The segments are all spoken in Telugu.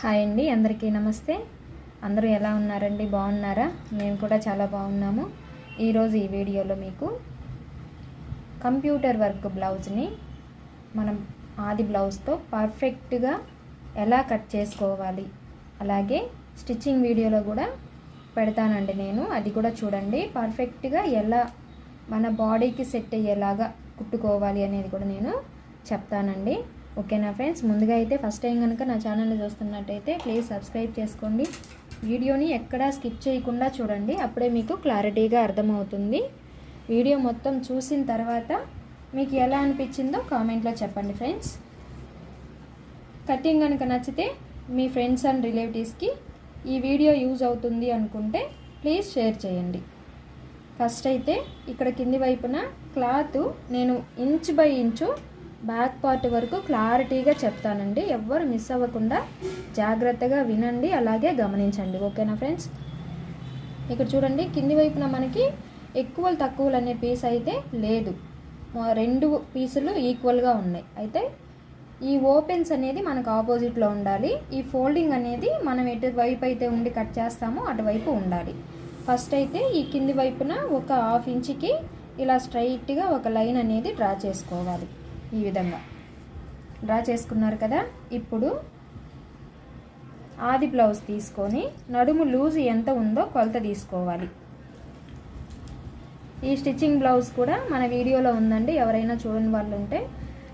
హాయ్ అండి అందరికీ నమస్తే. అందరూ ఎలా ఉన్నారండి? బాగున్నారా? మేము కూడా చాలా బాగున్నాము. ఈరోజు ఈ వీడియోలో మీకు కంప్యూటర్ వర్క్ బ్లౌజ్ని మనం ఆది బ్లౌజ్తో పర్ఫెక్ట్గా ఎలా కట్ చేసుకోవాలి? అలాగే స్టిచ్చింగ్ వీడియోలో కూడా పెడతానండి నేను. అది కూడా చూడండి. పర్ఫెక్ట్గా ఎలా మన బాడీకి సెట్ అయ్యేలాగా కుట్టుకోవాలి అనేది కూడా నేను చెప్తానండి. ఓకేనా ఫ్రెండ్స్? ముందుగా అయితే ఫస్ట్ టైం కనుక నా ఛానల్ని చూస్తున్నట్టయితే ప్లీజ్ సబ్స్క్రైబ్ చేసుకోండి. వీడియోని ఎక్కడా స్కిప్ చేయకుండా చూడండి. అప్పుడే మీకు క్లారిటీగా అర్థమవుతుంది. వీడియో మొత్తం చూసిన తర్వాత మీకు ఎలా అనిపించిందో కామెంట్లో చెప్పండి ఫ్రెండ్స్. కటింగ్ కనుక నచ్చితే మీ ఫ్రెండ్స్ అండ్ రిలేటివ్స్కి ఈ వీడియో యూజ్ అవుతుంది అనుకుంటే ప్లీజ్ షేర్ చేయండి. ఫస్ట్ అయితే ఇక్కడ కింది వైపున క్లాత్ నేను inch by inch back part వరకు క్లారిటీగా చెప్తానండి. ఎవ్వరు మిస్ అవ్వకుండా జాగ్రత్తగా వినండి అలాగే గమనించండి. ఓకేనా ఫ్రెండ్స్? ఇక్కడ చూడండి కింది వైపున మనకి ఎక్కువలు తక్కువలు అనే పీస్ అయితే లేదు. రెండు పీసులు ఈక్వల్గా ఉన్నాయి. అయితే ఈ ఓపెన్స్ అనేది మనకు ఆపోజిట్లో ఉండాలి. ఈ ఫోల్డింగ్ అనేది మనం ఎటువైపు అయితే ఉండి కట్ చేస్తామో అటువైపు ఉండాలి. ఫస్ట్ అయితే ఈ కింది వైపున ఒక హాఫ్ ఇంచుకి ఇలా స్ట్రైట్గా ఒక లైన్ అనేది డ్రా చేసుకోవాలి. ఈ విధంగా. డ్రా చేసుకున్నారు కదా? ఇప్పుడు ఆది బ్లౌజ్ తీసుకొని నడుము లూజ్ ఎంత ఉందో కొలత తీసుకోవాలి. ఈ స్టిచ్చింగ్ బ్లౌజ్ కూడా మన వీడియోలో ఉందండి. ఎవరైనా చూడని వాళ్ళు ఉంటే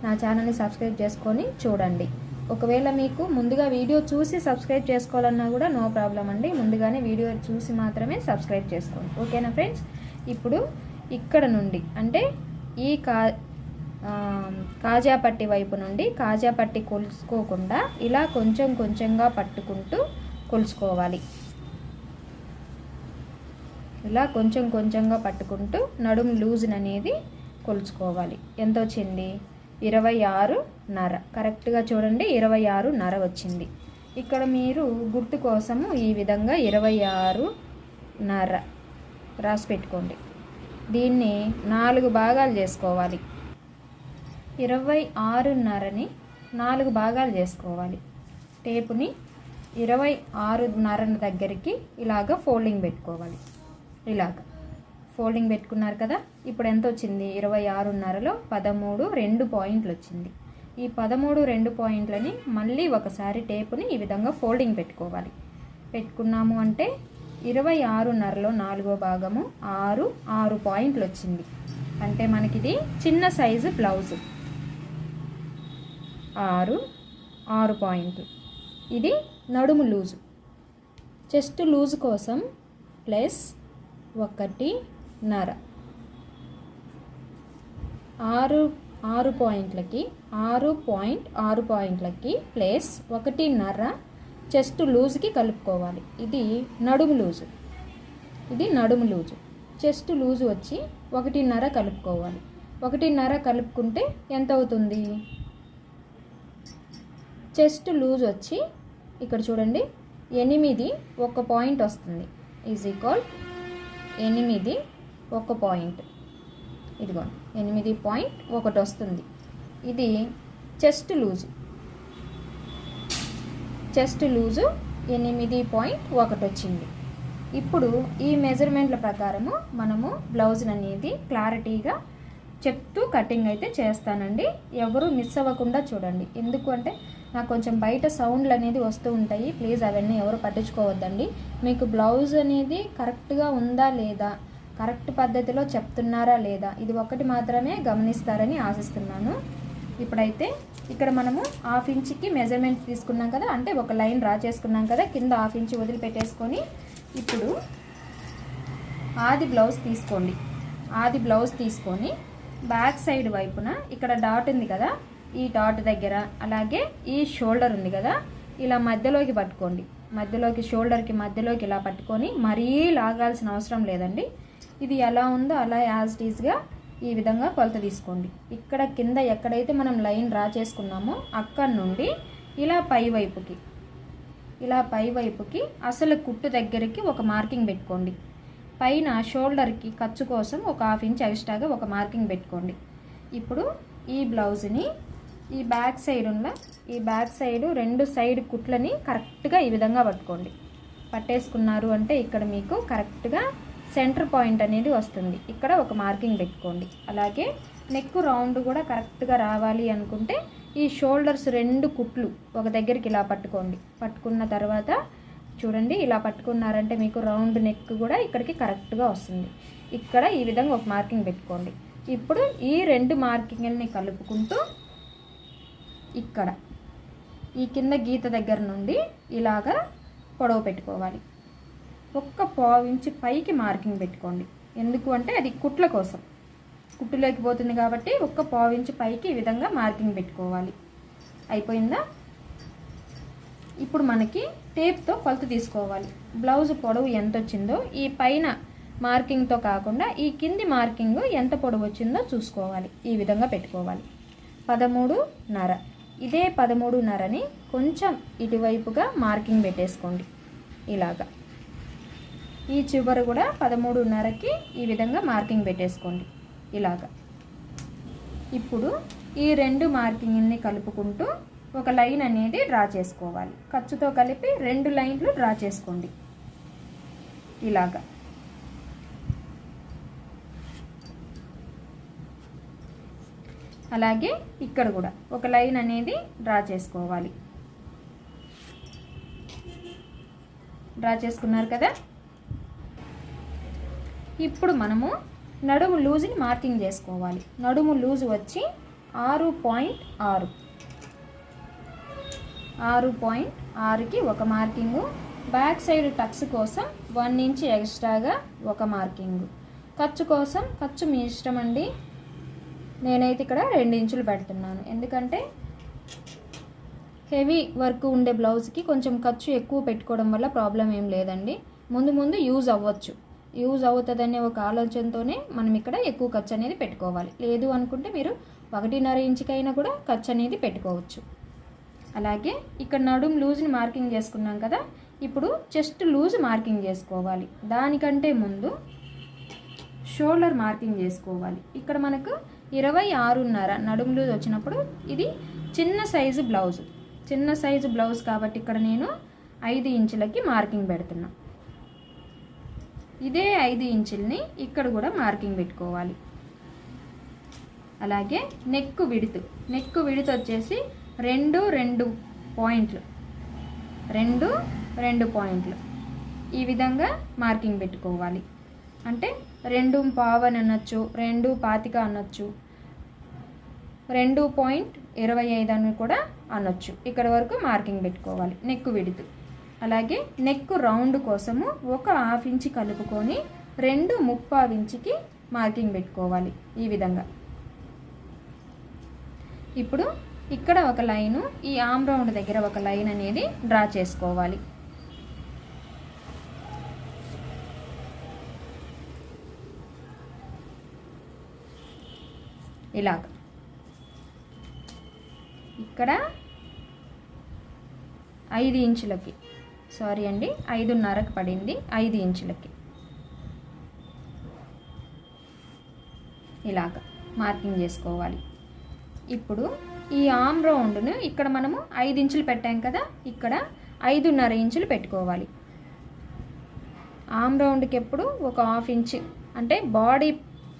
నా ఛానల్ని సబ్స్క్రైబ్ చేసుకొని చూడండి. ఒకవేళ మీకు ముందుగా వీడియో చూసి సబ్స్క్రైబ్ చేసుకోవాలన్నా కూడా నో ప్రాబ్లం అండి. ముందుగానే వీడియో చూసి మాత్రమే సబ్స్క్రైబ్ చేసుకోండి. ఓకేనా ఫ్రెండ్స్? ఇప్పుడు ఇక్కడ నుండి అంటే ఈ కా కాజాపట్టి వైపు నుండి కాజాపట్టి కొలుసుకోకుండా ఇలా కొంచెం కొంచెంగా పట్టుకుంటూ కొలుసుకోవాలి. ఇలా కొంచెం కొంచెంగా పట్టుకుంటూ నడుము లూజ్ని అనేది కొలుచుకోవాలి. ఎంత వచ్చింది? ఇరవై ఆరు నర. కరెక్ట్గా చూడండి ఇరవై ఆరు నర వచ్చింది. ఇక్కడ మీరు గుర్తు కోసము ఈ విధంగా ఇరవై ఆరు నర రాసి పెట్టుకోండి. దీన్ని నాలుగు భాగాలు చేసుకోవాలి. ఇరవై ఆరున్నరని నాలుగు భాగాలు చేసుకోవాలి. టేపుని ఇరవై ఆరున్నర దగ్గరికి ఇలాగ ఫోల్డింగ్ పెట్టుకోవాలి. ఇలాగ. ఫోల్డింగ్ పెట్టుకున్నారు కదా? ఇప్పుడు ఎంత వచ్చింది ఇరవై ఆరున్నరలో పదమూడు రెండు పాయింట్లు వచ్చింది ఈ పదమూడు రెండు పాయింట్లని మళ్ళీ ఒకసారి టేపుని ఈ విధంగా ఫోల్డింగ్ పెట్టుకోవాలి. పెట్టుకున్నాము అంటే ఇరవై ఆరున్నరలో నాలుగో భాగము ఆరు ఆరు పాయింట్లు వచ్చింది అంటే మనకిది చిన్న సైజు బ్లౌజు. ఆరు ఆరు పాయింట్లు ఇది నడుము లూజు. చెస్ట్ లూజ్ కోసం ప్లస్ ఒకటి నర. ఆరు ఆరు పాయింట్లకి ఆరు పాయింట్ ఆరు పాయింట్లకి ప్లస్ ఒకటిన్నర చెస్ట్ లూజ్కి కలుపుకోవాలి. ఇది నడుము లూజు. ఇది నడుము లూజు. చెస్ట్ లూజు వచ్చి ఒకటిన్నర కలుపుకోవాలి. ఒకటిన్నర కలుపుకుంటే ఎంత అవుతుంది? చెస్ట్ లూజ్ వచ్చి ఇక్కడ చూడండి ఎనిమిది ఒక పాయింట్ వస్తుంది. ఈజ్ ఈక్వల్ ఎనిమిది ఒక పాయింట్. ఇదిగో ఎనిమిది పాయింట్ ఒకటి వస్తుంది. ఇది చెస్ట్ లూజు. చెస్ట్ లూజు ఎనిమిది పాయింట్ ఒకటి వచ్చింది. ఇప్పుడు ఈ మెజర్మెంట్ల ప్రకారము మనము బ్లౌజ్ అనేది క్లారిటీగా చెప్తూ కటింగ్ అయితే చేస్తానండి. ఎవరు మిస్ అవ్వకుండా చూడండి. ఎందుకు అంటే నాకు కొంచెం బయట సౌండ్లు అనేది వస్తూ ఉంటాయి. ప్లీజ్ అవన్నీ ఎవరు పట్టించుకోవద్దండి. మీకు బ్లౌజ్ అనేది కరెక్ట్గా ఉందా లేదా? కరెక్ట్ పద్ధతిలో చెప్తున్నారా లేదా? ఇది ఒకటి మాత్రమే గమనిస్తారని ఆశిస్తున్నాను. ఇప్పుడైతే ఇక్కడ మనము హాఫ్ ఇంచ్కి మెజర్మెంట్ తీసుకున్నాం కదా? అంటే ఒక లైన్ డ్రా చేసుకున్నాం కదా? కింద హాఫ్ ఇంచ్ వదిలిపెట్టేసుకొని ఇప్పుడు ఆది బ్లౌజ్ తీసుకోండి. ఆది బ్లౌజ్ తీసుకొని బ్యాక్ సైడ్ వైపున ఇక్కడ డాట్ ఉంది కదా? ఈ డాట్ దగ్గర. అలాగే ఈ షోల్డర్ ఉంది కదా ఇలా మధ్యలోకి పట్టుకోండి. మధ్యలోకి షోల్డర్కి మధ్యలోకి ఇలా పట్టుకొని మరీ లాగాల్సిన అవసరం లేదండి. ఇది ఎలా ఉందో అలా యాజ్ టీజ్గా ఈ విధంగా కొలత తీసుకోండి. ఇక్కడ కింద ఎక్కడైతే మనం లైన్ డ్రా చేసుకున్నామో అక్కడ నుండి ఇలా పై వైపుకి ఇలా పై వైపుకి అసలు కుట్టు దగ్గరికి ఒక మార్కింగ్ పెట్టుకోండి. పైన షోల్డర్కి ఖర్చు కోసం ఒక హాఫ్ ఇంచ్ ఎక్స్ట్రాగా ఒక మార్కింగ్ పెట్టుకోండి. ఇప్పుడు ఈ బ్లౌజ్ని ఈ బ్యాక్ సైడ్ ఉన్న ఈ బ్యాక్ సైడ్ రెండు సైడ్ కుట్లని కరెక్ట్గా ఈ విధంగా పట్టుకోండి. పట్టేసుకున్నారు అంటే ఇక్కడ మీకు కరెక్ట్గా సెంటర్ పాయింట్ అనేది వస్తుంది. ఇక్కడ ఒక మార్కింగ్ పెట్టుకోండి. అలాగే నెక్ రౌండ్ కూడా కరెక్ట్గా రావాలి అనుకుంటే ఈ షోల్డర్స్ రెండు కుట్లు ఒక దగ్గరికి ఇలా పట్టుకోండి. పట్టుకున్న తర్వాత చూడండి ఇలా పట్టుకున్నారంటే మీకు రౌండ్ నెక్ కూడా ఇక్కడికి కరెక్ట్గా వస్తుంది. ఇక్కడ ఈ విధంగా ఒక మార్కింగ్ పెట్టుకోండి. ఇప్పుడు ఈ రెండు మార్కింగ్ని కలుపుకుంటూ ఇక్కడ. ఈ కింద గీత దగ్గర నుండి ఇలాగా పొడవు పెట్టుకోవాలి. ఒక్క పావించి పైకి మార్కింగ్ పెట్టుకోండి. ఎందుకు అంటే అది కుట్ల కోసం. కుట్టులోకి పోతుంది కాబట్టి ఒక్క పావించి పైకి ఈ విధంగా మార్కింగ్ పెట్టుకోవాలి. అయిపోయిందా? ఇప్పుడు మనకి టేప్తో కొలత తీసుకోవాలి. బ్లౌజ్ పొడవు ఎంత వచ్చిందో ఈ పైన మార్కింగ్తో కాకుండా ఈ కింది మార్కింగ్ ఎంత పొడవు వచ్చిందో చూసుకోవాలి. ఈ విధంగా పెట్టుకోవాలి. పదమూడు నర. ఇదే పదమూడున్నరని కొంచెం ఇటువైపుగా మార్కింగ్ పెట్టేసుకోండి. ఇలాగా. ఈ చివర కూడా పదమూడున్నరకి ఈ విధంగా మార్కింగ్ పెట్టేసుకోండి. ఇలాగా. ఇప్పుడు ఈ రెండు మార్కింగ్ని కలుపుకుంటూ ఒక లైన్ అనేది డ్రా చేసుకోవాలి. ఖర్చుతో కలిపి రెండు లైన్లు డ్రా చేసుకోండి. ఇలాగా. అలాగే ఇక్కడ కూడా ఒక లైన్ అనేది డ్రా చేసుకోవాలి. డ్రా చేసుకున్నారు కదా? ఇప్పుడు మనము నడుము లూజుని మార్కింగ్ చేసుకోవాలి. నడుము లూజ్ వచ్చి ఆరు పాయింట్ ఆరు. ఆరు పాయింట్ ఆరుకి ఒక మార్కింగు. బ్యాక్ సైడ్ టక్స్ కోసం వన్ ఇంచ్ ఎక్స్ట్రాగా ఒక మార్కింగు. ఖర్చు కోసం ఖర్చు మీ ఇష్టం అండి. నేనైతే ఇక్కడ రెండు ఇంచులు పెడుతున్నాను. ఎందుకంటే హెవీ వర్క్ ఉండే బ్లౌజ్కి కొంచెం ఖర్చు ఎక్కువ పెట్టుకోవడం వల్ల ప్రాబ్లం ఏం లేదండి. ముందు ముందు యూజ్ అవ్వచ్చు. యూజ్ అవుతుందనే ఒక ఆలోచనతోనే మనం ఇక్కడ ఎక్కువ ఖర్చు అనేది పెట్టుకోవాలి. లేదు అనుకుంటే మీరు ఒకటిన్నర ఇంచుకైనా కూడా ఖర్చు అనేది పెట్టుకోవచ్చు. అలాగే ఇక్కడ నడుం లూజ్ని మార్కింగ్ చేసుకున్నాం కదా ఇప్పుడు చెస్ట్ లూజ్ మార్కింగ్ చేసుకోవాలి. దానికంటే ముందు షోల్డర్ మార్కింగ్ చేసుకోవాలి. ఇక్కడ మనకు ఇరవై ఆరున్నర నడుము లూజ్ వచ్చినప్పుడు ఇది చిన్న సైజు బ్లౌజ్. చిన్న సైజు బ్లౌజ్ కాబట్టి ఇక్కడ నేను ఐదు ఇంచులకి మార్కింగ్ పెడుతున్నా. ఇదే ఐదు ఇంచుల్ని ఇక్కడ కూడా మార్కింగ్ పెట్టుకోవాలి. అలాగే నెక్ విడుతు. నెక్ విడుతు వచ్చేసి రెండు రెండు పాయింట్లు. రెండు రెండు పాయింట్లు. ఈ విధంగా మార్కింగ్ పెట్టుకోవాలి. అంటే రెండు పావన్ అనొచ్చు రెండు పాతిక అనొచ్చు రెండు పాయింట్ ఇరవై ఐదు అని కూడా అనొచ్చు. ఇక్కడ వరకు మార్కింగ్ పెట్టుకోవాలి. నెక్ విడుతు. అలాగే నెక్ రౌండ్ కోసము ఒక హాఫ్ ఇంచి కలుపుకొని రెండు ముప్పావు ఇంచుకి మార్కింగ్ పెట్టుకోవాలి ఈ విధంగా. ఇప్పుడు ఇక్కడ ఒక లైను ఈ ఆమ్ రౌండ్ దగ్గర ఒక లైన్ అనేది డ్రా చేసుకోవాలి. ఇలాగ. ఇక్కడ ఐదు ఇంచులకి. సారీ అండి ఐదున్నరకు పడింది ఐదు ఇంచులకి. ఇలాగ మార్కింగ్ చేసుకోవాలి. ఇప్పుడు ఈ ఆమ్ రౌండ్ను ఇక్కడ మనము ఐదు ఇంచులు పెట్టాం కదా ఇక్కడ ఐదున్నర ఇంచులు పెట్టుకోవాలి. ఆమ్ రౌండ్కి ఎప్పుడు ఒక హాఫ్ ఇంచ్ అంటే బాడీ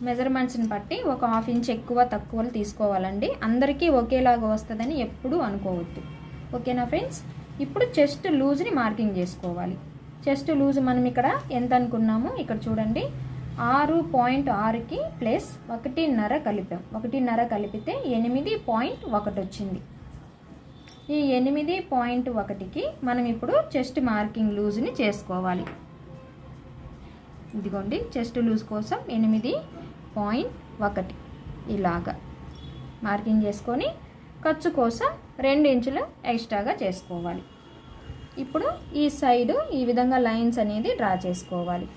మెజర్మెంట్స్ని బట్టి ఒక హాఫ్ ఇంచ్ ఎక్కువ తక్కువలు తీసుకోవాలండి. అందరికీ ఒకేలాగా వస్తుందని ఎప్పుడూ అనుకోవద్దు. ఓకేనా ఫ్రెండ్స్? ఇప్పుడు చెస్ట్ లూజ్ని మార్కింగ్ చేసుకోవాలి. చెస్ట్ లూజ్ మనం ఇక్కడ ఎంత అనుకున్నామో? ఇక్కడ చూడండి. ఆరు పాయింట్ ఆరుకి ప్లస్ ఒకటిన్నర కలిపాం. ఒకటిన్నర కలిపితే ఎనిమిది పాయింట్ ఒకటి వచ్చింది. ఈ ఎనిమిది పాయింట్ ఒకటికి మనం ఇప్పుడు చెస్ట్ మార్కింగ్ లూజ్ని చేసుకోవాలి. ఇదిగోండి చెస్ట్ లూజ్ కోసం ఎనిమిది పాయింట్ ఒకటి. ఇలాగా. మార్కింగ్ చేసుకొని ఖర్చు కోసం రెండు ఇంచులు ఎక్స్ట్రాగా చేసుకోవాలి. ఇప్పుడు ఈ సైడు ఈ విధంగా లైన్స్ అనేది డ్రా చేసుకోవాలి.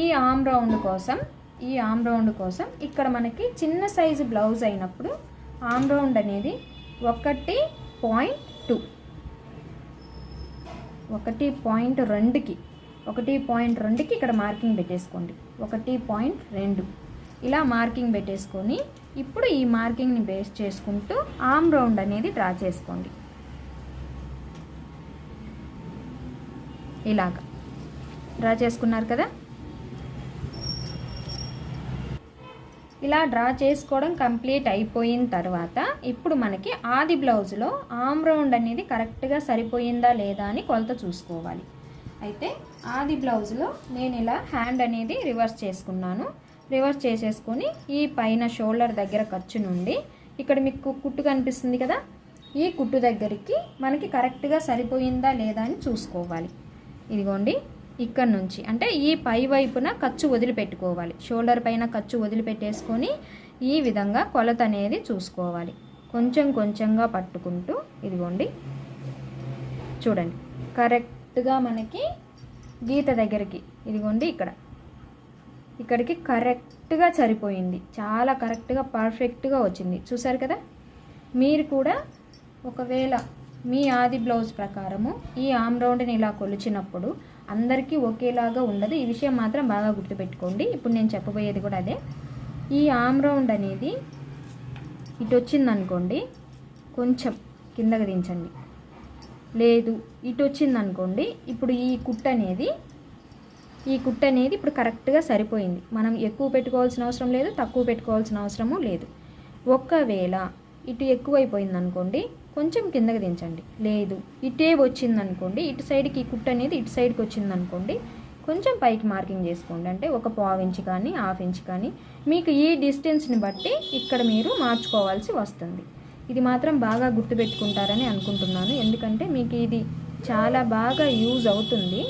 ఈ ఆమ్ రౌండ్ కోసం ఈ ఆమ్ రౌండ్ కోసం ఇక్కడ మనకి చిన్న సైజు బ్లౌజ్ అయినప్పుడు ఆమ్ రౌండ్ అనేది ఒకటి పాయింట్ టూ. ఒకటి పాయింట్ రెండుకి ఒకటి పాయింట్ రెండుకి ఇక్కడ మార్కింగ్ పెట్టేసుకోండి. ఒకటి పాయింట్ రెండు. ఇలా మార్కింగ్ పెట్టేసుకొని ఇప్పుడు ఈ మార్కింగ్ని బేస్ చేసుకుంటూ ఆమ్ రౌండ్ అనేది డ్రా చేసుకోండి. ఇలాగా. డ్రా చేసుకున్నారు కదా? ఇలా డ్రా చేసుకోవడం కంప్లీట్ అయిపోయిన తర్వాత ఇప్పుడు మనకి ఆది బ్లౌజ్లో ఆమ్ రౌండ్ అనేది కరెక్ట్గా సరిపోయిందా లేదా అని కొలత చూసుకోవాలి. అయితే ఆది బ్లౌజ్లో నేను ఇలా హ్యాండ్ అనేది రివర్స్ చేసుకున్నాను. రివర్స్ చేసేసుకొని ఈ పైన షోల్డర్ దగ్గర ఖర్చు నుండి ఇక్కడ మీకు కుట్టు కనిపిస్తుంది కదా ఈ కుట్టు దగ్గరికి మనకి కరెక్ట్గా సరిపోయిందా లేదా అని చూసుకోవాలి. ఇదిగోండి ఇక్కడ నుంచి. అంటే ఈ పై వైపున ఖర్చు వదిలిపెట్టుకోవాలి. షోల్డర్ పైన ఖర్చు వదిలిపెట్టేసుకొని ఈ విధంగా కొలత అనేది చూసుకోవాలి. కొంచెం కొంచెంగా పట్టుకుంటూ ఇదిగోండి. చూడండి. కరెక్ట్గా మనకి గీత దగ్గరికి ఇదిగోండి ఇక్కడ. ఇక్కడికి కరెక్ట్గా సరిపోయింది. చాలా కరెక్ట్గా పర్ఫెక్ట్గా వచ్చింది. చూసారు కదా? మీరు కూడా ఒకవేళ మీ ఆది బ్లౌజ్ ప్రకారము ఈ ఆమ్ రౌండ్ని ఇలా కొలిచినప్పుడు అందరికీ ఒకేలాగా ఉండదు. ఈ విషయం మాత్రం బాగా గుర్తుపెట్టుకోండి. ఇప్పుడు నేను చెప్పబోయేది కూడా అదే. ఈ ఆమ్ రౌండ్ అనేది ఇటు వచ్చిందనుకోండి కొంచెం కిందకి దించండి. లేదు ఇటు వచ్చిందనుకోండి ఇప్పుడు ఈ కుట్ అనేది ఈ కుట్ అనేది ఇప్పుడు కరెక్ట్గా సరిపోయింది. మనం ఎక్కువ పెట్టుకోవాల్సిన అవసరం లేదు తక్కువ పెట్టుకోవాల్సిన అవసరము లేదు. ఒకవేళ ఇటు ఎక్కువైపోయింది అనుకోండి కొంచెం కిందకి దించండి. లేదు ఇటే వచ్చిందనుకోండి ఇటు సైడ్కి కుట్టు అనేది ఇటు సైడ్కి వచ్చిందనుకోండి కొంచెం పైకి మార్కింగ్ చేసుకోండి. అంటే ఒక పావు ఇంచ్ కానీ హాఫ్ ఇంచ్ కానీ మీకు ఈ డిస్టెన్స్ని బట్టి ఇక్కడ మీరు మార్చుకోవాల్సి వస్తుంది. ఇది మాత్రం బాగా గుర్తుపెట్టుకుంటారని అనుకుంటున్నాను. ఎందుకంటే మీకు ఇది చాలా బాగా యూజ్ అవుతుంది.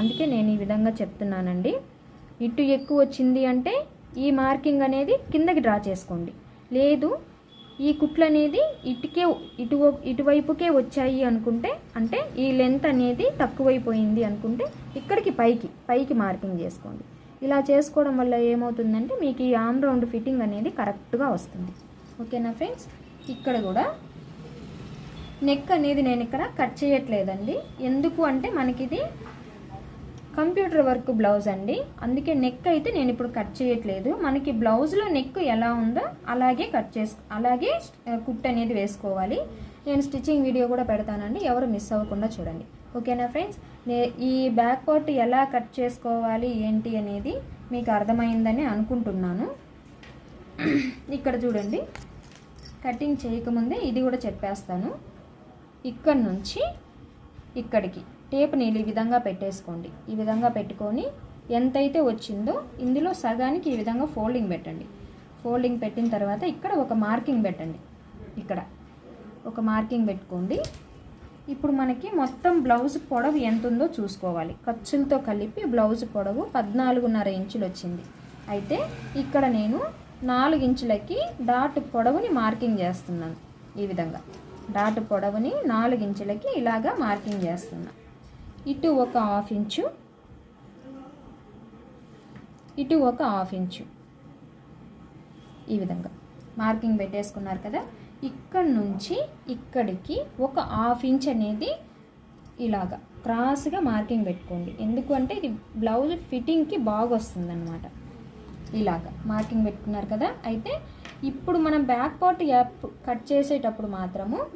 అందుకే నేను ఈ విధంగా చెప్తున్నానండి. ఇటు ఎక్కువ వచ్చింది అంటే ఈ మార్కింగ్ అనేది కిందకి డ్రా చేసుకోండి. లేదు ఈ కుట్లు అనేది ఇటుకే ఇటు ఇటువైపుకే వచ్చాయి అనుకుంటే అంటే ఈ లెంత్ అనేది తక్కువైపోయింది అనుకుంటే ఇక్కడికి పైకి పైకి మార్కింగ్ చేసుకోండి. ఇలా చేసుకోవడం వల్ల ఏమవుతుందంటే మీకు ఈ ఆమ్ రౌండ్ ఫిట్టింగ్ అనేది కరెక్ట్గా వస్తుంది. ఓకేనా ఫ్రెండ్స్ ఇక్కడ కూడా నెక్ అనేది నేను ఇక్కడ కట్ చేయట్లేదండి. ఎందుకు అంటే మనకి ఇది కంప్యూటర్ వర్క్ బ్లౌజ్ అండి. అందుకే నెక్ అయితే నేను ఇప్పుడు కట్ చేయట్లేదు. మనకి బ్లౌజ్లో నెక్ ఎలా ఉందో అలాగే కట్ చేసు అలాగే కుట్ అనేది వేసుకోవాలి. నేను స్టిచ్చింగ్ వీడియో కూడా పెడతానండి. ఎవరు మిస్ అవ్వకుండా చూడండి. ఓకేనా ఫ్రెండ్స్? ఈ బ్యాక్ పార్ట్ ఎలా కట్ చేసుకోవాలి ఏంటి అనేది మీకు అర్థమైందని అనుకుంటున్నాను. ఇక్కడ చూడండి. కటింగ్ చేయకముందే ఇది కూడా చెప్పేస్తాను. ఇక్కడ నుంచి ఇక్కడికి. టేప్ని నీళ్ళు ఈ విధంగా పెట్టేసుకోండి. ఈ విధంగా పెట్టుకొని ఎంతైతే వచ్చిందో ఇందులో సగానికి ఈ విధంగా ఫోల్డింగ్ పెట్టండి. ఫోల్డింగ్ పెట్టిన తర్వాత ఇక్కడ ఒక మార్కింగ్ పెట్టండి. ఇక్కడ ఒక మార్కింగ్ పెట్టుకోండి. ఇప్పుడు మనకి మొత్తం బ్లౌజ్ పొడవు ఎంత ఉందో చూసుకోవాలి. ఖర్చులతో కలిపి బ్లౌజ్ పొడవు పద్నాలుగున్నర ఇంచులు వచ్చింది. అయితే ఇక్కడ నేను నాలుగు ఇంచులకి డాట్ పొడవుని మార్కింగ్ చేస్తున్నాను ఈ విధంగా. డాట్ పొడవుని నాలుగు ఇంచులకి ఇలాగా మార్కింగ్ చేస్తున్నాను. ఇటు ఒక హాఫ్ ఇంచు. ఇటు ఒక హాఫ్ ఇంచు. ఈ విధంగా. మార్కింగ్ పెట్టేసుకున్నారు కదా? ఇక్కడ నుంచి ఇక్కడికి ఒక హాఫ్ ఇంచ్ అనేది ఇలాగా క్రాస్గా మార్కింగ్ పెట్టుకోండి. ఎందుకు అంటే ఇది బ్లౌజ్ ఫిట్టింగ్కి బాగా వస్తుందన్నమాట ఇలాగా మార్కింగ్ పెట్టుకున్నారు కదా? అయితే ఇప్పుడు మనం బ్యాక్ పార్ట్ యాప్ కట్ చేసేటప్పుడు మాత్రము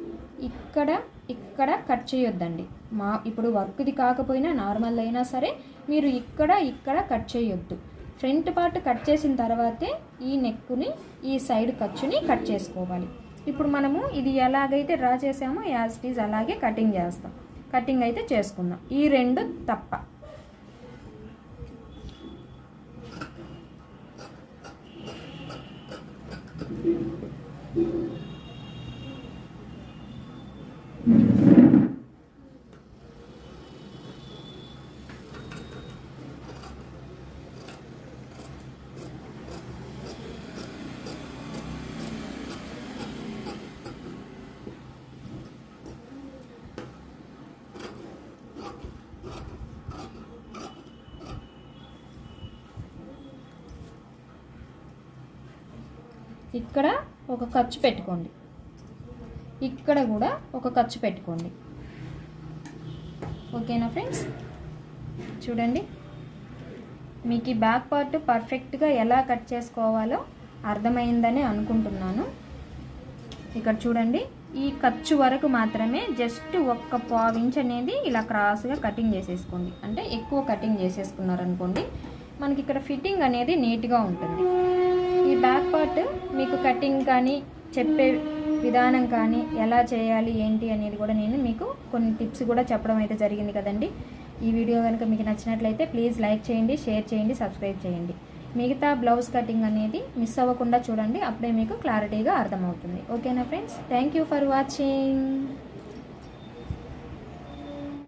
ఇక్కడ ఇక్కడ కట్ చేయొద్దండి. మా ఇప్పుడు వర్క్ది కాకపోయినా నార్మల్ అయినా సరే మీరు ఇక్కడ ఇక్కడ కట్ చేయొద్దు. ఫ్రంట్ పార్ట్ కట్ చేసిన తర్వాతే ఈ నెక్కుని ఈ సైడ్ ఖర్చుని కట్ చేసుకోవాలి. ఇప్పుడు మనము ఇది ఎలాగైతే డ్రా చేసామో యాజ్ ఇట్ ఈజ్ అలాగే కటింగ్ చేస్తాం. కటింగ్ అయితే చేసుకుందాం. ఈ రెండు తప్ప. ఇక్కడ ఒక ఖర్చు పెట్టుకోండి. ఇక్కడ కూడా ఒక ఖర్చు పెట్టుకోండి. ఓకేనా ఫ్రెండ్స్? చూడండి. మీకు ఈ బ్యాక్ పార్ట్ పర్ఫెక్ట్గా ఎలా కట్ చేసుకోవాలో అర్థమైందని అనుకుంటున్నాను. ఇక్కడ చూడండి. ఈ ఖర్చు వరకు మాత్రమే జస్ట్ ఒక్క పావు ఇంచ్ అనేది ఇలా క్రాస్గా కటింగ్ చేసేసుకోండి. అంటే ఎక్కువ కటింగ్ చేసేసుకున్నారనుకోండి మనకి ఇక్కడ ఫిట్టింగ్ అనేది నీట్గా ఉంటుంది. ఈ బ్యాక్ పార్ట్ మీకు కటింగ్ కానీ చెప్పే విధానం కానీ ఎలా చేయాలి ఏంటి అనేది కూడా నేను మీకు కొన్ని టిప్స్ కూడా చెప్పడం అయితే జరిగింది కదండి. ఈ వీడియో కనుక మీకు నచ్చినట్లయితే ప్లీజ్ లైక్ చేయండి షేర్ చేయండి సబ్స్క్రైబ్ చేయండి. మిగతా బ్లౌజ్ కటింగ్ అనేది మిస్ అవ్వకుండా చూడండి అప్పుడే మీకు క్లారిటీగా అర్థమవుతుంది. ఓకేనా friends? Thank you for watching.